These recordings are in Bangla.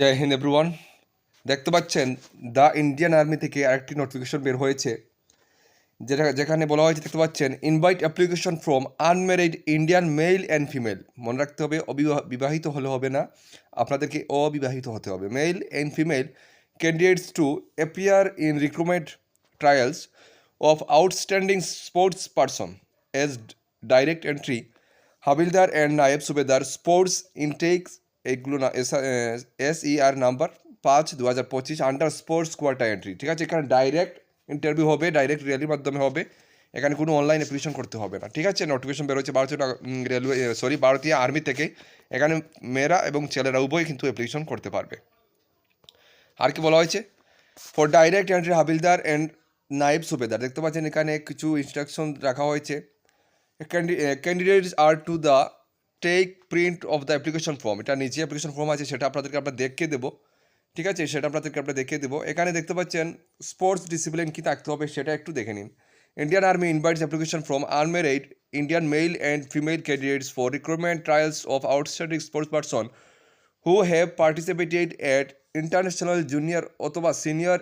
জয় হিন্দ এভরিওয়ান দেখতে পাচ্ছেন দ্য ইন্ডিয়ান আর্মি থেকে আরেকটি নোটিফিকেশন বের হয়েছে। যেটা, যেখানে বলা হয়েছে, দেখতে পাচ্ছেন invite application from unmarried Indian male and female মনে রাখতে হবে বিবাহিত হলে হবে না, আপনাদেরকে অবিবাহিত হতে হবে। Male and female candidates to appear in recruitment trials of outstanding sports person as direct entry havildar and naib subedar sports ইনটেকস এইগুলো না, এস ই আর নাম্বার পাঁচ দু হাজার পঁচিশ আন্ডার স্পোর্টস কোয়ার্টার এন্ট্রি ঠিক আছে? এখানে ডাইরেক্ট ইন্টারভিউ হবে ডাইরেক্ট র্যালির মাধ্যমে হবে। এখানে কোনো অনলাইন অ্যাপ্লিকেশন করতে হবে না, ঠিক আছে? নোটিফিকেশন বেরোচ্ছে ভারতীয় রেলওয়ে সরি ভারতীয় আর্মি থেকে। এখানে মেয়েরা এবং ছেলেরা উভয় কিন্তু অ্যাপ্লিকেশন করতে পারবে। আর কি বলা হয়েছে? For direct entry havildar and naib subedar. দেখতে পাচ্ছেন এখানে কিছু ইনস্ট্রাকশন রাখা হয়েছে। Candidates are to the take print of the application form এটা নিচে অ্যাপ্লিকেশন ফর্ম আছে, সেটা আপনাদেরকে আমরা দেখিয়ে দেবো, ঠিক আছে? সেটা আপনাদেরকে আমরা দেখিয়ে দেবো। এখানে দেখতে পাচ্ছেন স্পোর্টস ডিসিপ্লিন কী থাকতে হবে সেটা একটু দেখে নিন। Indian army invites application from unmarried Indian male and female candidates for recruitment trials of outstanding sports person who have participated at international junior অথবা senior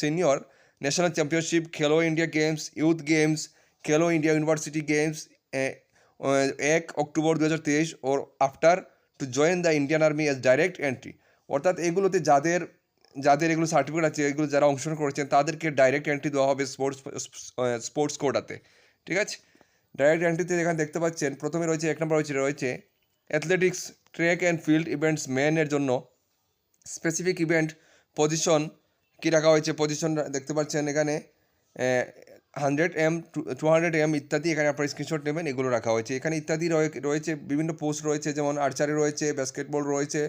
senior national championship Khelo India games youth games Khelo India university games এক অক্টোবর দু হাজার তেইশ or after to join the Indian army as direct entry অর্থাৎ এগুলোতে যাদের যাদের এগুলো সার্টিফিকেট আছে, এগুলো যারা অংশগ্রহণ করেছেন, তাদেরকে ডাইরেক্ট এন্ট্রি দেওয়া হবে স্পোর্টস স্পোর্টস কোটাতে ঠিক আছে? ডাইরেক্ট এন্ট্রিতে এখানে দেখতে পাচ্ছেন, প্রথমে রয়েছে, এক নম্বর রয়েছে রয়েছে athletics track and field events মেনের জন্য স্পেসিফিক ইভেন্ট পজিশন কী রাখা হয়েছে? পজিশন দেখতে পাচ্ছেন এখানে hundred M, two hundred M ইত্যাদি এখানে আপনার স্ক্রিনশট নেবেন, এগুলো রাখা হয়েছে। এখানে ইত্যাদি রয়ে- রয়েছে বিভিন্ন পোস্ট রয়েছে, যেমন আর্চারি রয়েছে বাস্কেটবল রয়েছে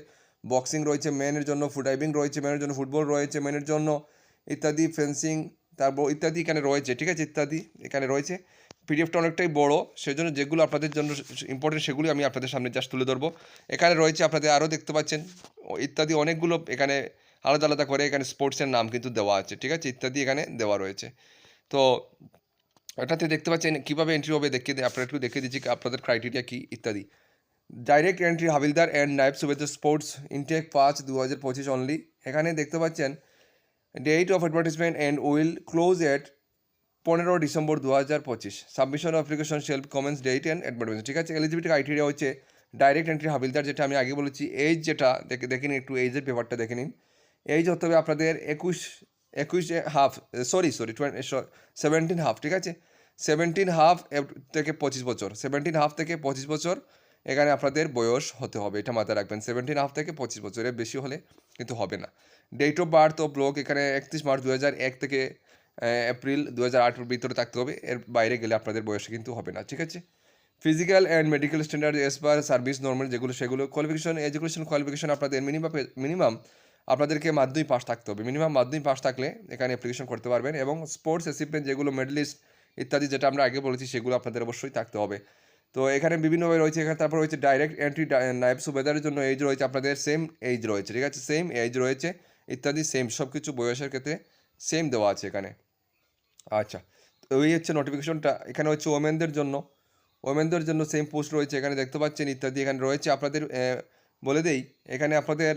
বক্সিং রয়েছে মেনের জন্য ডাইভিং রয়েছে মেনের জন্য ফুটবল রয়েছে মেনের জন্য ইত্যাদি ফেন্সিং তারপর ইত্যাদি এখানে রয়েছে, ঠিক আছে? ইত্যাদি এখানে রয়েছে। পিডিএফটা অনেকটাই বড়, সেজন্য যেগুলো আপনাদের জন্য ইম্পর্টেন্ট সেগুলি আমি আপনাদের সামনে জাস্ট তুলে ধরবো। এখানে রয়েছে আপনাদের আরও দেখতে পাচ্ছেন ইত্যাদি অনেকগুলো এখানে আলাদা আলাদা করে এখানে স্পোর্টসের নাম কিন্তু দেওয়া আছে, ঠিক আছে? ইত্যাদি এখানে দেওয়া রয়েছে। তো এটাতে দেখতে পাচ্ছেন কীভাবে এন্ট্রি হবে দিই আপনারা একটু দেখিয়ে দিচ্ছি আপনাদের ক্রাইটেরিয়া কী, ইত্যাদি। Direct entry havildar and naib subedar sports intake পাঁচ দু হাজার পঁচিশ অনলি এখানে দেখতে পাচ্ছেন date of advertisement and will close at পনেরো ডিসেম্বর দু হাজার পঁচিশ submission application self comments date and advertisement ঠিক আছে এলিজিবিলিটি ক্রাইটেরিয়া হচ্ছে ডাইরেক্ট এন্ট্রি হাবিলদার, যেটা আমি আগে বলেছি এইজ যেটা, দেখে দেখে নিন একটু এইজের পেপারটা দেখে নিন। এইজ হতে হবে আপনাদের একুশ একুশ half sorry sorry twenty seventeen half ঠিক আছে? সেভেন্টিন হাফ থেকে পঁচিশ বছর সেভেন্টিন হাফ থেকে পঁচিশ বছর এখানে আপনাদের বয়স হতে হবে, এটা মাথায় রাখবেন। সেভেন্টিন হাফ থেকে পঁচিশ বছরের বেশি হলে কিন্তু হবে না। Date of birth of block এখানে একত্রিশ মার্চ দু এক থেকে এপ্রিল দু হাজার আটের ভিতরে থাকতে হবে, এর বাইরে গেলে আপনাদের বয়স কিন্তু হবে না, ঠিক আছে? Physical and medical standard as per service normal যেগুলো সেগুলো কোয়ালিফিকেশন এডুকেশন কোয়ালিফিকেশন আপনাদের মিনিমাম মিনিমাম আপনাদেরকে মাধ্যমিক পাস থাকতে হবে। মিনিমাম মাধ্যমিক পাস থাকলে এখানে অ্যাপ্লিকেশন করতে পারবেন এবং স্পোর্টস অ্যাচিভমেন্ট যেগুলো মেডেলিস্ট ইত্যাদি যেটা আমরা আগে বলেছি, সেগুলো আপনাদের অবশ্যই থাকতে হবে। তো এখানে বিভিন্নভাবে রয়েছে এখানে, তারপর রয়েছে ডাইরেক্ট এন্ট্রি নাইব সুবেদারের জন্য এজ রয়েছে আপনাদের সেম এজ রয়েছে, ঠিক আছে? সেম এজ রয়েছে, ইত্যাদি সেম সব কিছু বয়সের ক্ষেত্রে সেম দেওয়া আছে এখানে। আচ্ছা তো এই হচ্ছে নোটিফিকেশনটা এখানে হচ্ছে ওমেনদের জন্য ওমেনদের জন্য সেম পোস্ট রয়েছে, এখানে দেখতে পাচ্ছেন ইত্যাদি এখানে রয়েছে। আপনাদের বলে দেই, এখানে আপনাদের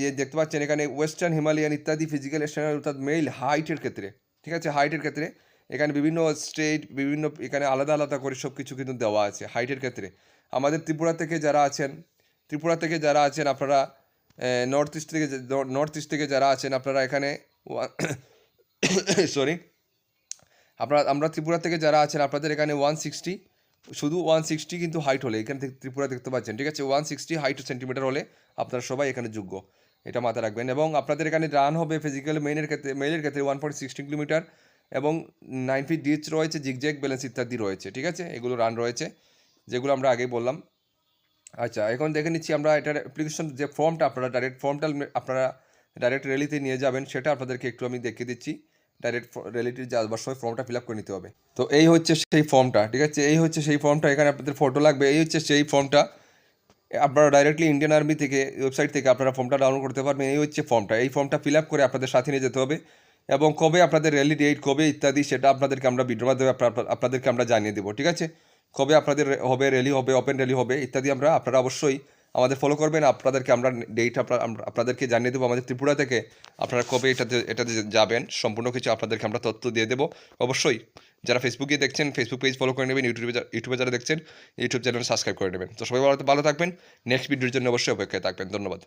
যে দেখতে পাচ্ছেন এখানে ওয়েস্টার্ন হিমালয়ান ইত্যাদি ফিজিক্যাল স্ট্যান্ডার্ড অর্থাৎ মেল হাইটের ক্ষেত্রে, ঠিক আছে? হাইটের ক্ষেত্রে এখানে বিভিন্ন স্টেট বিভিন্ন এখানে আলাদা আলাদা করে সব কিছু কিন্তু দেওয়া আছে হাইটের ক্ষেত্রে। আমাদের ত্রিপুরা থেকে যারা আছেন, ত্রিপুরা থেকে যারা আছেন আপনারা নর্থ ইস্ট থেকে নর্থ ইস্ট থেকে যারা আছেন আপনারা এখানে সরি আপনারা, আমরা ত্রিপুরা থেকে যারা আছেন আপনাদের এখানে ওয়ান সিক্সটি শুধু ওয়ান সিক্সটি কিন্তু হাইট হলে, এখান থেকে ত্রিপুরা দেখতে পাচ্ছেন, ঠিক আছে? ওয়ান সিক্সটি হাইট সেন্টিমিটার হলে আপনারা সবাই এখানে যোগ্য। এটা মাথায় রাখবেন। এবং আপনাদের এখানে রান হবে ফিজিক্যাল মেনের ক্ষেত্রে মেইলের ক্ষেত্রে ওয়ান পয়েন্ট সিক্সটি কিলোমিটার এবং নাইন ফিট ডিচ রয়েছে জিগজ্যাগ ব্যালেন্স ইত্যাদি রয়েছে, ঠিক আছে? এগুলো রান রয়েছে, যেগুলো আমরা আগেই বললাম। আচ্ছা এখন দেখে নিচ্ছি আমরা এটার অ্যাপ্লিকেশন যে ফর্মটা আপনারা ডাইরেক্ট ফর্মটা আপনারা ডাইরেক্ট র্যালিতে নিয়ে যাবেন, সেটা আপনাদেরকে একটু আমি দেখিয়ে দিচ্ছি। ডাইরেক্ট র্যালিটির যাবার সময় ফর্মটা ফিল আপ করে নিতে হবে। তো এই হচ্ছে সেই ফর্মটা ঠিক আছে? এই হচ্ছে সেই ফর্মটা এখানে আপনাদের ফটো লাগবে। এই হচ্ছে সেই ফর্মটা আপনারা ডাইরেক্টলি ইন্ডিয়ান আর্মি থেকে ওয়েবসাইট থেকে আপনারা ফর্মটা ডাউনলোড করতে পারবেন। এই হচ্ছে ফর্মটা এই ফর্মটা ফিল আপ করে আপনাদের সাথে নিয়ে যেতে হবে। এবং কবে আপনাদের র্যালি ডেট কবে ইত্যাদি, সেটা আপনাদেরকে আমরা ভিডিওর মাধ্যমে আপনাদেরকে আমরা জানিয়ে দেবো, ঠিক আছে? কবে আপনাদের হবে র্যালি হবে ওপেন র্যালি হবে, ইত্যাদি আমরা, আপনারা অবশ্যই আমাদের ফলো করবেন। আপনাদেরকে আমরা ডেট আপনাদেরকে জানিয়ে দেবো আমাদের ত্রিপুরা থেকে আপনারা কবে এটাতে এটাতে যাবেন। সম্পূর্ণ কিছু আপনাদেরকে আমরা তথ্য দিয়ে দেবো। অবশ্যই যারা ফেসবুকে দেখছেন ফেসবুক পেজ ফলো করে নেবেন ইউটিউবে ইউটিউবে যারা দেখছেন ইউটিউব চ্যানেল সাবস্ক্রাইব করে নেবেন। তো সবাই ভালো থাকবেন। নেক্সট ভিডিওর জন্য অবশ্যই অপেক্ষায় থাকবেন। ধন্যবাদ।